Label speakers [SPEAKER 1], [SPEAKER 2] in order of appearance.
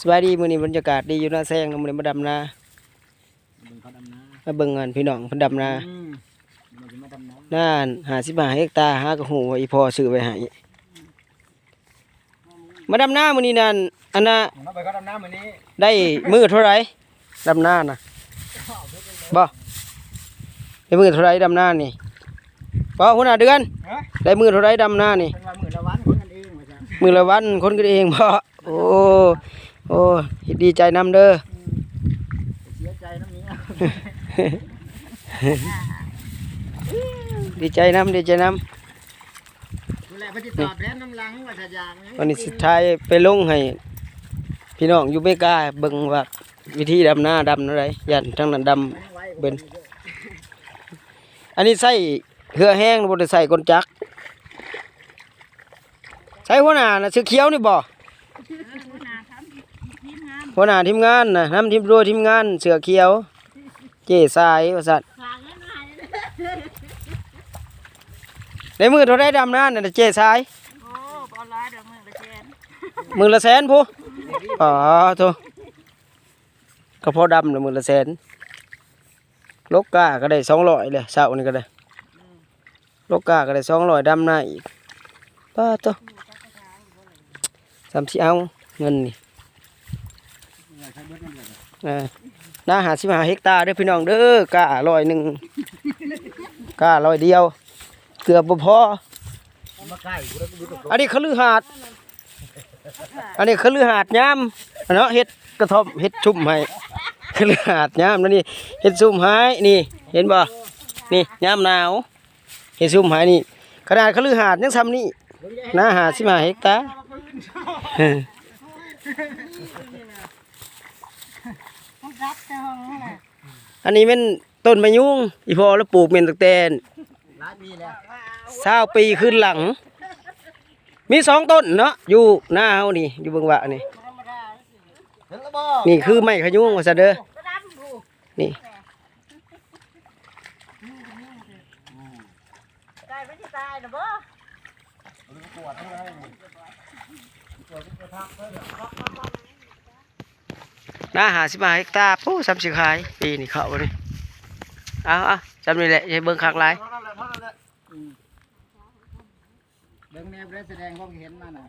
[SPEAKER 1] สบายดีมื้อนี้บรรยากาศดีอยู่หน้าแซงมื้อนี้มาดำนา
[SPEAKER 2] เบิ่งเขาดำนา
[SPEAKER 1] มาเบิ่งกันพี่น้องเพิ่นดำนา
[SPEAKER 2] อืมมันจะมาดำนา
[SPEAKER 1] น่าน55เฮกตาร์หากระหูว่าอีพ่อซื้อไว้ให้มาดำนามื้อนี้นั่นอันน่ะ
[SPEAKER 2] เราไปเขาดำนาเหมือนนี้
[SPEAKER 1] ได้มื้อเท่าไหร่ดำนาน่ะบ่ได้มื้อเท่าไหร่ดำนานี่บ่หัวหน้าเดือน
[SPEAKER 2] ฮะ
[SPEAKER 1] ได้มื้อเท่าไหร่ดำนานี่
[SPEAKER 2] เป็นวันหมื่นละวันคนกันเองมาจ้ะ
[SPEAKER 1] มือละวันคนกันเองบ่โอ้ โอ้ดีใจนำเด้อ
[SPEAKER 2] เสียใจน้ำนี้
[SPEAKER 1] ดีใจนำดีใจน
[SPEAKER 2] ดูแลพระจิตตอบแล้วน้ำลังว่าจะยางำ
[SPEAKER 1] วันนี้สุดท้ายไปลงให้ พี่น้องอยู่เมกาเบิ่งว่าวิธีดำหน้าดำอะไรยันทั้งนั้นดำเบิ่นอันนี้ใส่เหือแห้งบ่ได้ใส่กลจักรใส่หัวหน้าน่ะสือเขียวนี่บ่ หัวหน้าทีมงานน่ะนำทีมโดยทีมงาน เสือเขียว เจ๊สายว่าซั่นในมือเท่าได้ดำหน้าน่ะเจ๊สาย
[SPEAKER 3] มือละ
[SPEAKER 1] แสนผู้อ๋อโทก็พอดำละมือละแสนลกกาก็ได้สองร้อยเลยเสาร์นี่ก็ได้ลกกาก็ได้สองร้อยดำหน้าอีกป้าโตสามที่เอาเงินนี่ หน้าหาสิบหาเฮกตาร์ด้อพี่น้องเด้อการ้อยหนึ่งการ้อยเดียว เกือบบ่พอ
[SPEAKER 2] มาใกล้กูแล้วกูดูตก
[SPEAKER 1] อันนี้คฤหาสน์อันนี้คฤหาสน์ยามเนาะเฮ็ดกระท่อมเฮ็ดชุ่มให้คฤหาสน์ยามนั่นนี่เฮ็ดชุ่มให้นี่ เห็นบ่นี่ยามหนาวเฮ็ดชุ่มให้นี่ขนาดคฤหาสน์ยังซ้ำนี่นาหาสิมาเฮกตาร์
[SPEAKER 3] รับเจ้าห้องน่ะ
[SPEAKER 1] อันนี้เป็นต้นมะยุงอีพอแล้วปลูกเม่นตั้งแต่
[SPEAKER 2] ร้านนี้แล้ว
[SPEAKER 1] เศร้าปีขึ้นหลัง มีสองต้นเนาะอยู่หน้าเฮานี่อยู่เบิ่งว่านี่
[SPEAKER 3] ธรรมดา
[SPEAKER 2] เห็นแล้วบ่
[SPEAKER 1] นี่คือไม้ขยุงว่าซะเด้อ
[SPEAKER 3] ก็ดำดู
[SPEAKER 1] นี่
[SPEAKER 3] ตายไม่ได้ตายนะบ่
[SPEAKER 1] หน้ น้าหาสิบห้าเฮกตาร์ผู้สามสิขายปีนี่เขาเลยเอาเอาจำนี่แหละอย่าเบิ่งคักไร
[SPEAKER 2] เบิ่งแนวได้แสดงความเห็นมาหน่อย